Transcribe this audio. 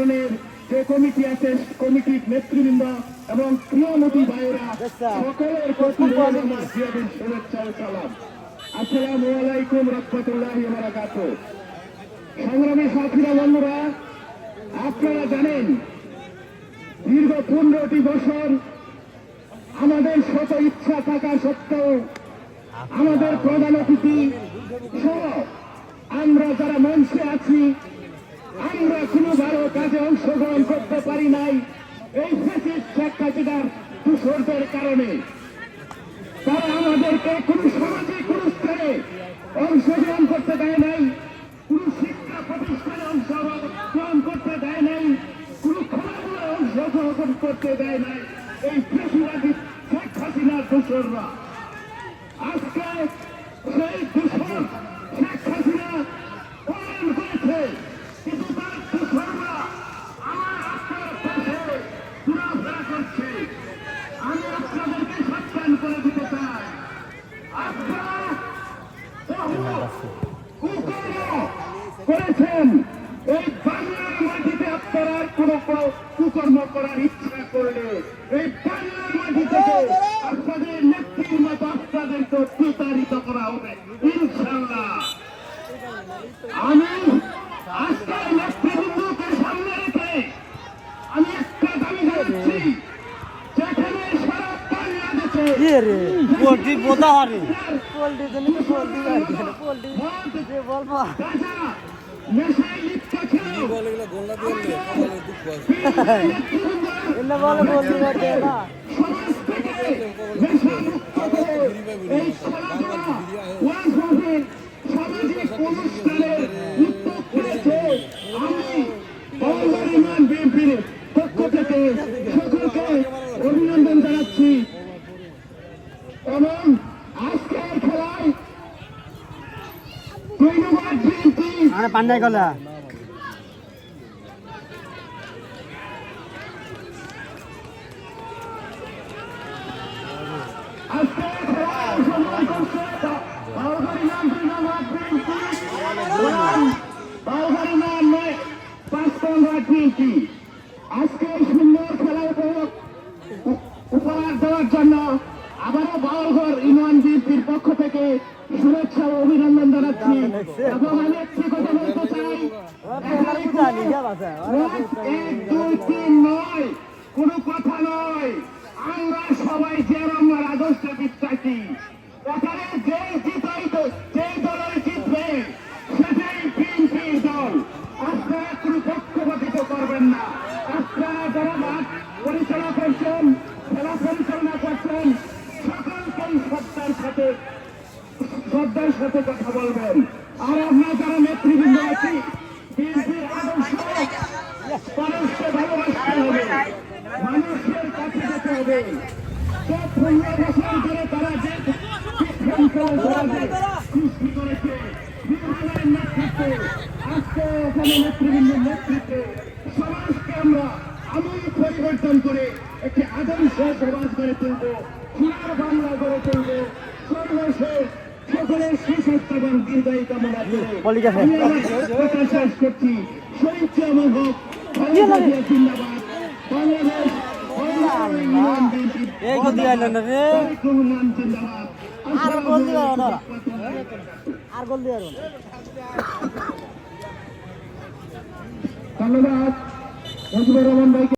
যে কমিটি আছে কমিটির নেতৃবৃন্দ এবং ভাইয়েরা সকলের প্রতি রইল আমার জিয়াদের শুভেচ্ছা ও সালাম। আসসালামু আলাইকুম রহমতুল্লাহি ওয়া সংগ্রামী সাথীরা বন্ধুরা আপনারা জানেন দীর্ঘ পনেরোটি বছর আমাদের শত ইচ্ছা থাকা সত্ত্বেও আমাদের প্রধান অতিথি সহ আমরা যারা মঞ্চে আছি আমরা কোনো ভালো কাজে অংশগ্রহণ করতে পারি নাই। এই ফেসিস শেখ হাসিনার দূষণের কারণে। তারা আমাদেরকে কোনো সামাজিক অনুষ্ঠানে অংশগ্রহণ করতে দেয় নাই, কোন শিক্ষা প্রতিষ্ঠানে অংশগ্রহণ করতে দেয় নাই, কোন খেলাধুলায় অংশগ্রহণ করতে দেয় নাই। এই পেশিবাদী শেখ হাসিনার দোসররা আজকে সেই দূষণ শেখ হাসিনা পলায়ন করেছে কিন্তু তার দূষণরা আমার রাস্তার পাশে ঘোরাফেরা করছে আমি আপনাদেরকে সাবধান করে দিতে চাই আপনারা বহু কুকর্ম করেছেন এই বাংলার মাটিতে আপনারা কোনো কুকর্ম করার ইচ্ছা করলে এই বাংলার মাটি থেকে আপনাদের নেত্রীর মতো আপনাদেরকে প্রতারিত করা হবে ইনশাল্লাহ আমি আজকের নেতৃবৃন্দকে সামনে রেখে আমি একটা দাবি জানাচ্ছি যেখানে সারা বাংলাদেশে পোল্ট্রি জন্য পোল্ট্রি পোল্ট্রি। যে বলব। এলে বলে পোল্ট্রি করতে না। এই অনুষ্ঠানে উদ্যোগ করেছে আমি বাংলার ইমান বিএনপির পক্ষ থেকে সকলকে অভিনন্দন জানাচ্ছি এবং আজকের খেলায় আরে পান্ডাই গলা। শুভেচ্ছা ও অভিনন্দন জানাচ্ছি। এবং আমি একটি কথা বলতে চাই এক, দুই, তিন নয় কোনো কথা নয়। আমরা সবাই যে আমার আদর্শে বিশ্বাসী। এখানে যে জিতাই যে দলের জিতবে সেটাই বিএনপির দল। আপনারা কোনো পক্ষপাতিত করবেন না। আপনারা যারা মাঠ পরিচালনা করছেন খেলা পরিচালনা করছেন সকলকেই সত্তার সাথে শ্রদ্ধার সাথে কথা বলবেন। আর আমরা যারা নেতৃবৃন্দ আছি, বিএনপির আদর্শ মানুষকে হবে, মানুষের কাছে নেতৃবৃন্দের আমরা আমি পরিবর্তন করে একটি আদর্শ সমাজ গড়ে তুলব সোনার বাংলা গড়ে তুলব। সর্বশেষ সকলের সুস্বাস্থ্য এবং দীর্ঘায়ু কামনা করে। আমি আমার কথা শেষ করছি। শহীদ আমার হোক জিন্দাবাদ। বাংলাদেশ বাংলাদেশ ইউনিয়ন বিএনপি এই গদি আইলো রে। তারেক রহমান জিন্দাবাদ। আর গোল দিবা না আর গোল দিবা না ধন্যবাদ। মুজিবুর রহমান ভাইকে